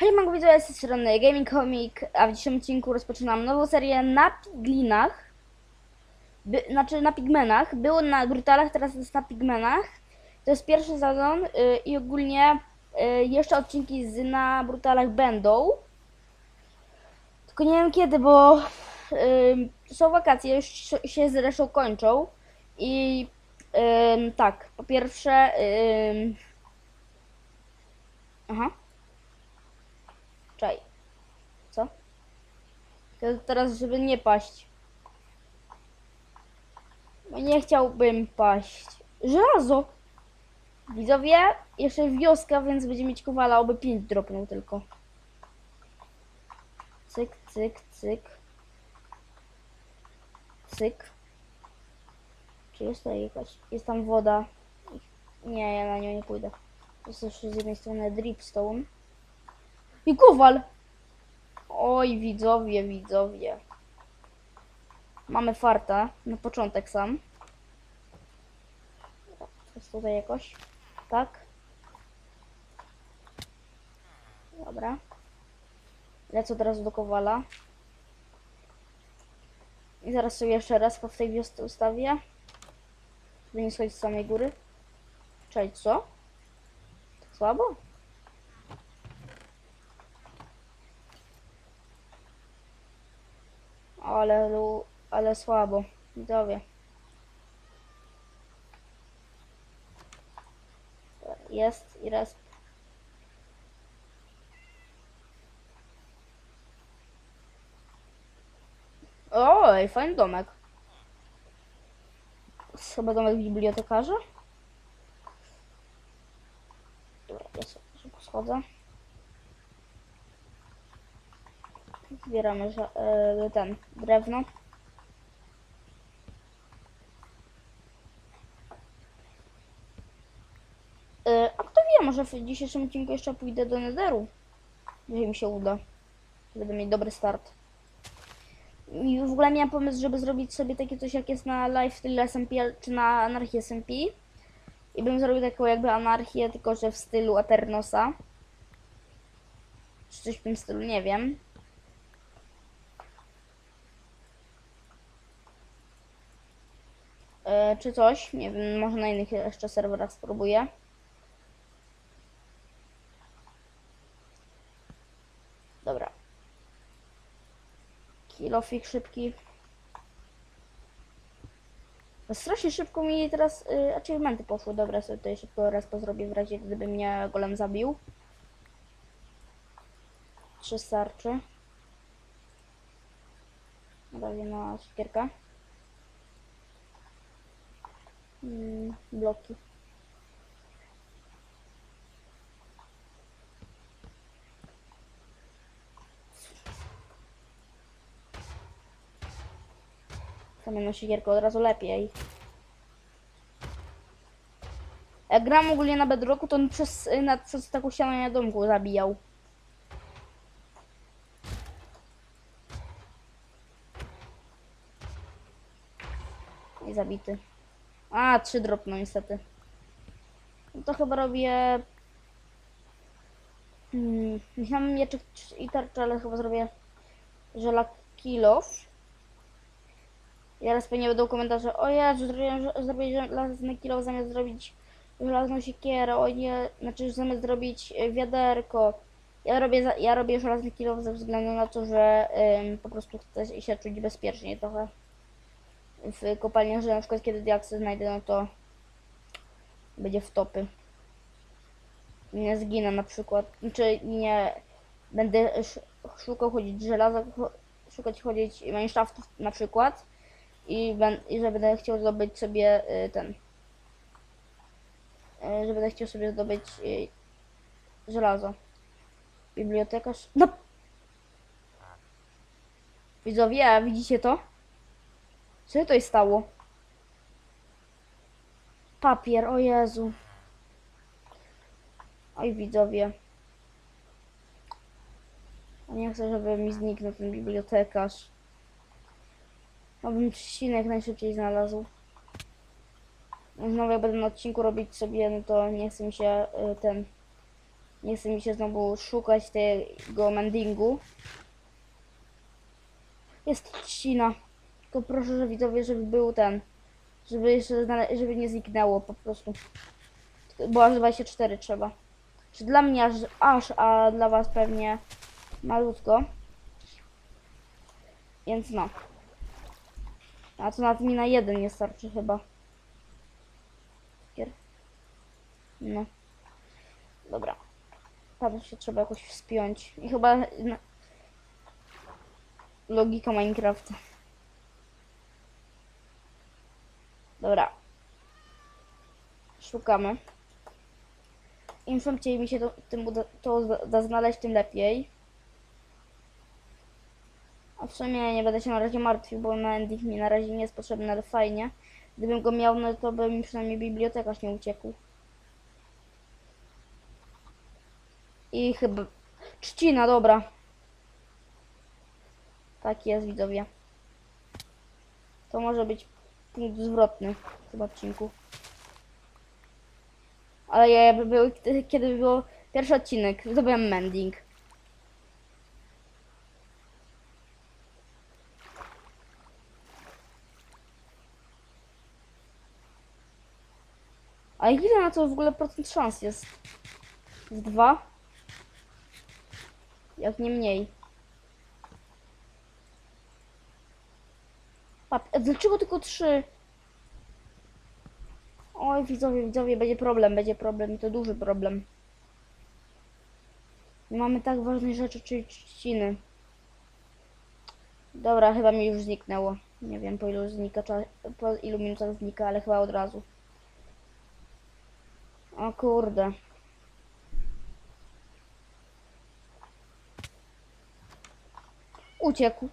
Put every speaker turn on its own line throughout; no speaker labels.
Hej, mogę widzieć z tej strony Gaming Comic, a w dzisiejszym odcinku rozpoczynam nową serię na Piglinach. By, znaczy na Pigmenach. Było na Brutalach, teraz jest na Pigmenach. To jest pierwszy sezon y, i ogólnie y, jeszcze odcinki z na Brutalach będą. Tylko nie wiem kiedy, bo y, są wakacje, już się zresztą kończą. I y, tak, po pierwsze... Y, aha. Czaj. Co? Teraz, żeby nie paść. Bo nie chciałbym paść. Żelazo! Widzowie, jeszcze wioska, więc będzie mieć kowala, oby 5 dropnął tylko. Cyk, cyk, cyk. Cyk. Czy jest tutaj jakaś... Jest tam woda. Nie, ja na nią nie pójdę. Jest jeszcze z jednej strony dripstone. I kowal! Oj, widzowie, widzowie. Mamy farta, na początek sam. Jest tutaj jakoś. Tak. Dobra. Lecę od razu do kowala. I zaraz sobie jeszcze raz po tej wiosce ustawię. Żeby nie schodzić z samej góry. Cześć, co? Tak słabo? Ale, ale słabo. Widzowie. Jest i raz. Oj, fajny domek. Chyba domek bibliotekarza? Dobra, ja sobie schodzę. Zbieramy e, ten drewno. E, a kto wie, może w dzisiejszym odcinku jeszcze pójdę do Netheru. Jeżeli mi się uda. Będę mieć dobry start. I w ogóle miałem pomysł, żeby zrobić sobie takie coś jak jest na Lifestyle SMP czy na Anarchii SMP. I bym zrobił taką jakby anarchię, tylko że w stylu Aternosa. Czy coś w tym stylu, nie wiem. Czy coś. Nie wiem, może na innych jeszcze serwerach spróbuję. Dobra. Kilofik szybki. Strasznie szybko mi teraz y, achievementy poszły. Dobra, sobie tutaj szybko raz pozrobię w razie gdyby mnie golem zabił. Trzy starczy. Dobra, na siekierkę. Mm, bloki. Zamiast siekierkę od razu lepiej. Jak gram ogólnie na bedrocku, to on przez, na, przez taką ścianę na domku zabijał. I zabity. A, trzy dropną niestety. No to chyba robię... Hmm, myślałem mieczek i tarczę, ale chyba zrobię żela kilof. I teraz pewnie będą komentarze, o ja, że że- zrobię żelazny kilof zamiast zrobić żelazną siekierę, o nie, znaczy zamiast zrobić e, wiaderko. Ja robię, ja robię żelazny kilof ze względu na to, że ym, po prostu chcę się czuć bezpiecznie trochę w kopalniach, że na przykład kiedy diaksy znajdę, no to będzie w topy. Nie zginę na przykład, czy nie będę sz- szukał chodzić żelaza, szukać chodzić mineshaftów na przykład i, ben, i że będę chciał zdobyć sobie y, ten, y, że będę chciał sobie zdobyć y, żelazo. Bibliotekarz, no! Widzowie, widzicie to? Co się tutaj stało? Papier, o Jezu. Oj, widzowie. Nie chcę, żeby mi zniknął ten bibliotekarz. Abym trzcinę jak najszybciej znalazł. Znowu jak będę na odcinku robić sobie, no to nie chce mi się y, ten Nie chce mi się znowu szukać tego mendingu. Jest trzcina. Tylko proszę, że widzowie, żeby był ten. Żeby jeszcze żeby nie zniknęło po prostu. Bo aż 24 trzeba. Czy dla mnie aż, aż, a dla was pewnie malutko. Więc no. A to nawet mi na jeden nie starczy chyba. No. Dobra. Tam się trzeba jakoś wspiąć. I chyba... No, logika Minecrafta. Dobra. Szukamy. Im szybciej mi się to, tym uda, to da- da znaleźć, tym lepiej. A w sumie nie będę się na razie martwił, bo na ending mi na razie nie jest potrzebny, ale fajnie. Gdybym go miał, no to by mi przynajmniej bibliotekarz nie uciekł. I chyba... Trzcina, dobra. Tak jest, widzowie. To może być punkt zwrotny w tym odcinku. Ale ja by był, kiedy było pierwszy odcinek, zdobyłem mending. A ile na to w ogóle procent szans jest? Z dwa? Jak nie mniej. A dlaczego tylko trzy? Oj, widzowie, widzowie, będzie problem, będzie problem to duży problem. Nie mamy tak ważnej rzeczy, czyli trzciny. Dobra, chyba mi już zniknęło. Nie wiem po ilu znika, po ilu minutach znika, ale chyba od razu. O kurde. Uciekł.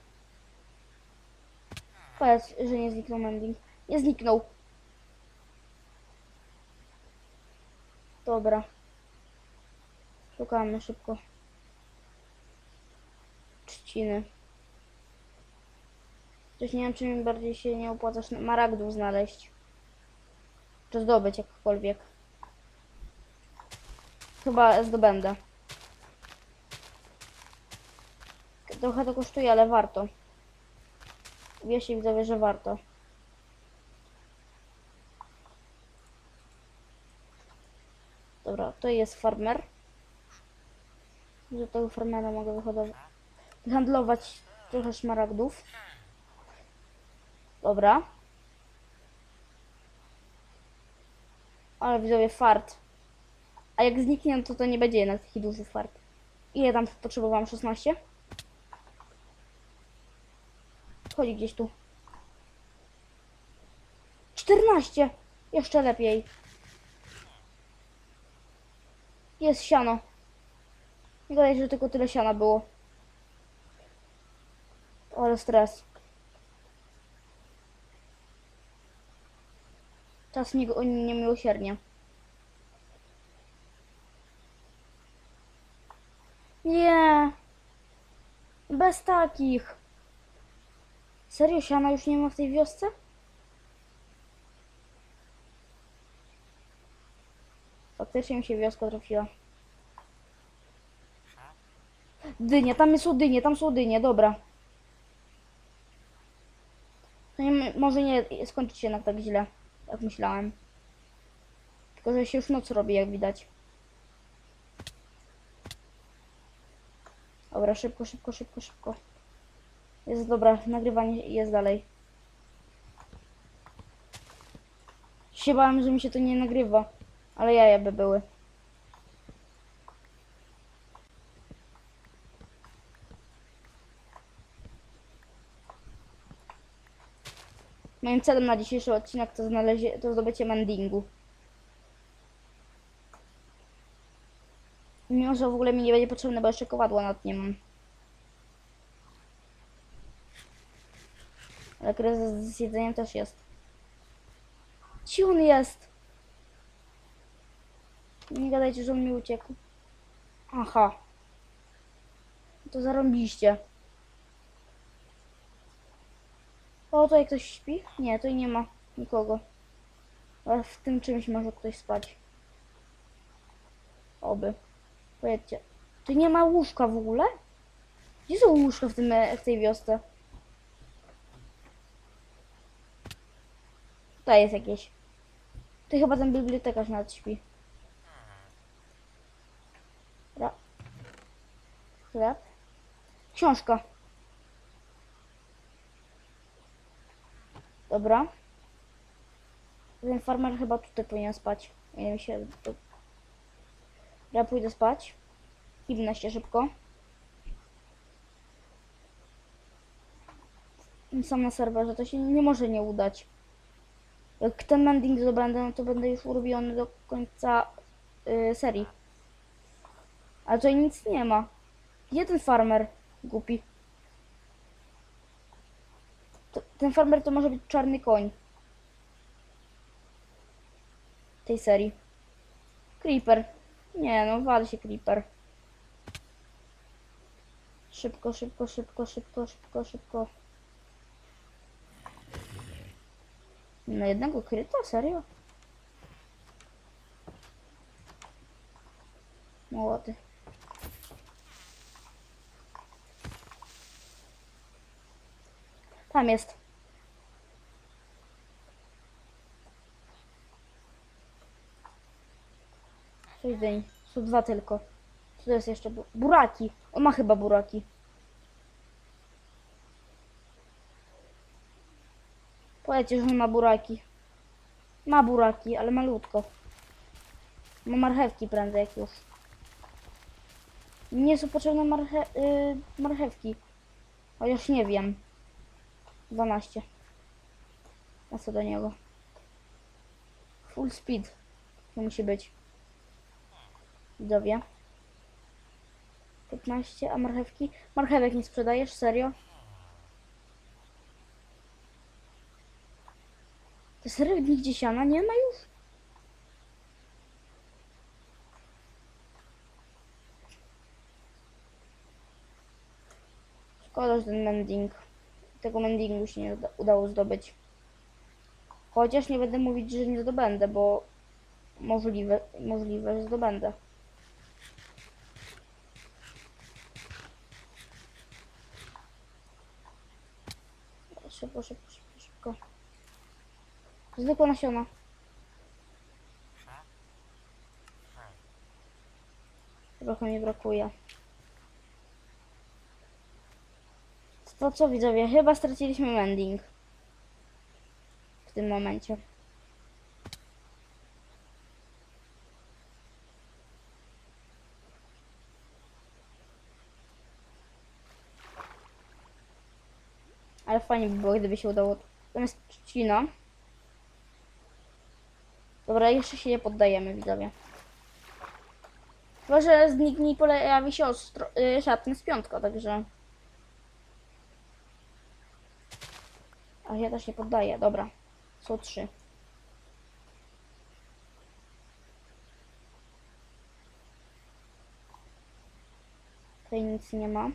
Powiedz, że nie zniknął mending. Nie zniknął. Dobra. Szukamy szybko. Trzciny. Coś nie wiem, czy mi bardziej się nie opłaca maragdów znaleźć. Czy zdobyć jakkolwiek. Chyba zdobędę. Trochę to kosztuje, ale warto. Wierzcie widzowie, że warto. Dobra, to jest farmer. Do tego farmera mogę wyhodować. Handlować trochę szmaragdów. Dobra. Ale widzowie, fart. A jak zniknie, no to to nie będzie jednak taki duży fart. Ile tam potrzebowałam? 16? Chodzi gdzieś tu. 14! Jeszcze lepiej. Jest siano. Nie gadaj, że tylko tyle siana było. Ale stres. Czas mi go niemiłosiernie. Nie. Bez takich. Serio siana już nie ma w tej wiosce? Faktycznie mi się wioska trafiła. Dynie, tam są dynie, tam są dynie, dobra. To nie, może nie skończyć się tak źle, jak myślałem. Tylko, że się już noc robi, jak widać. Dobra, szybko, szybko, szybko, szybko. Jest dobra, nagrywanie jest dalej. Się bałem, że mi się to nie nagrywa, ale jaja by były. Moim celem na dzisiejszy odcinek to to zdobycie mendingu. Mimo, że w ogóle mi nie będzie potrzebne, bo jeszcze kowadła nad nie mam. Ale kryzys z jedzeniem też jest. Ci on jest? Nie gadajcie, że on mi uciekł. Aha. To zarąbiście. O, tutaj ktoś śpi? Nie, tutaj nie ma nikogo. Ale w tym czymś może ktoś spać. Oby. Powiedzcie, tu nie ma łóżka w ogóle? Gdzie są łóżka w, tym, w tej wiosce? Tutaj jest jakieś. To chyba ten bibliotekarz nawet śpi. Ra. Chleb. Książka. Dobra. Ten farmer chyba tutaj powinien spać. Nie mi się... To... Ja pójdę spać. Kiwnę się szybko. Sam na serwerze, to się nie może nie udać. Jak ten mending zdobędę, no to będę już urobiony do końca y, serii. Ale tutaj nic nie ma. Ten farmer głupi? To, ten farmer to może być czarny koń. Tej serii. Creeper. Nie no, wal się Creeper. Szybko, szybko, szybko, szybko, szybko, szybko. Na jednego kryta? Serio? Młody. Tam jest. Sześć dzień. Są dwa tylko. Co to jest jeszcze? Bu- Buraki. On ma chyba buraki. Powiedzcie, że ma buraki. Ma buraki, ale malutko. Ma marchewki prędzej jak już. Nie są potrzebne marche y, marchewki. Chociaż nie wiem. 12. A co do niego? Full speed. To musi być. Widzowie. 15, a marchewki? Marchewek nie sprzedajesz? Serio? Rybnik dziesiana? Nie ma już? Szkoda, że ten mending. Tego mendingu się nie uda- udało zdobyć. Chociaż nie będę mówić, że nie zdobędę, bo możliwe, możliwe, że zdobędę. Szybko, szybko, szybko, szybko. Zwykłe nasiona. Trochę mi brakuje. To co widzowie, chyba straciliśmy mending. W tym momencie. Ale fajnie by było, gdyby się udało. Tam jest trzcina. Dobra, jeszcze się nie poddajemy, widzowie. Chyba, że zniknie i pojawi się y, szatny z piątką, także... A ja też się poddaję, dobra. Są trzy. Tutaj nic nie ma.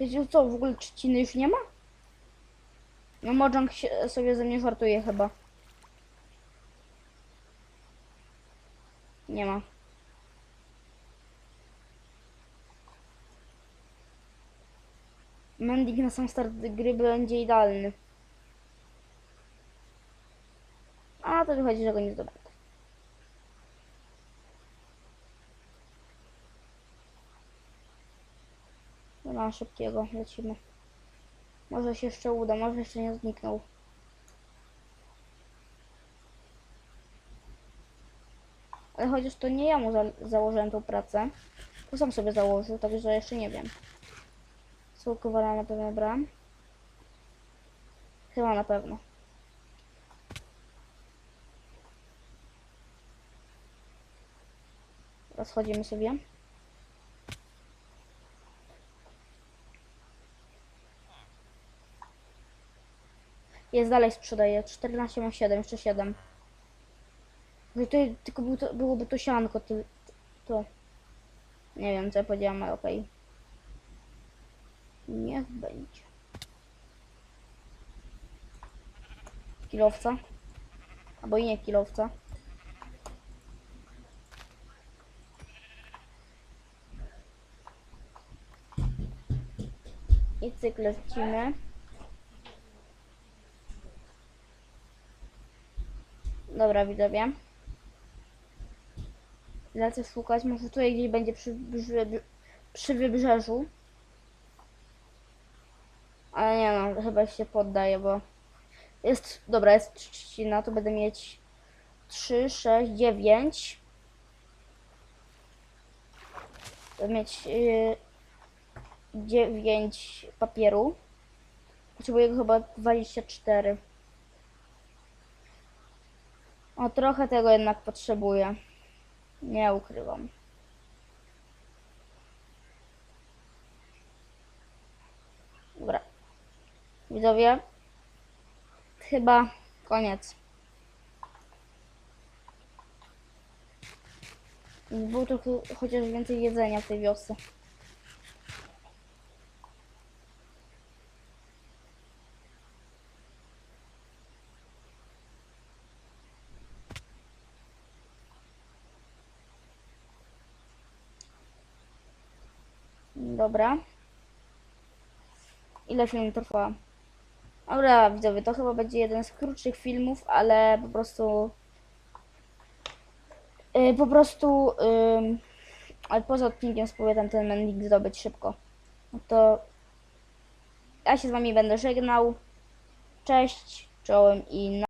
Wiecie co, w ogóle trzciny już nie ma? No Mojang sobie ze mnie żartuje chyba. Nie ma. Mending na sam start gry będzie idealny. A to wychodzi, że go nie zdobędę. Ma szybkiego, lecimy. Może się jeszcze uda, może jeszcze nie zniknął. Ale chociaż to nie ja mu za założyłem tą pracę, to sam sobie założył, także jeszcze nie wiem. Sołkowala na pewno bram. Chyba na pewno. Rozchodzimy sobie. Jest dalej sprzedaje. 14 ma 7, jeszcze 7. No i to tylko był to, byłoby to sianko, to, to. Nie wiem co ja powiedziałam, ale okej. Okay. Niech będzie. Kilowca. Albo i nie kilowca. I cykl lecimy. Dobra, widzowie. Lecę szukać, może tutaj gdzieś będzie przy, przy, przy wybrzeżu. Ale nie no, chyba się poddaję, bo jest, dobra, jest trzcina, to będę mieć 3, 6, 9. Będę mieć yy, 9 papieru. Potrzebuję chyba 24. O, trochę tego jednak potrzebuję. Nie ukrywam. Dobra. Widzowie, chyba koniec. Było trochę chociaż więcej jedzenia w tej wiosce. Dobra. Ile film trwa? Dobra, widzowie, to chyba będzie jeden z krótszych filmów, ale po prostu. Yy, po prostu. Yy, ale poza odcinkiem spróbuję tam ten mending zdobyć szybko. No to. Ja się z wami będę żegnał. Cześć, czołem i.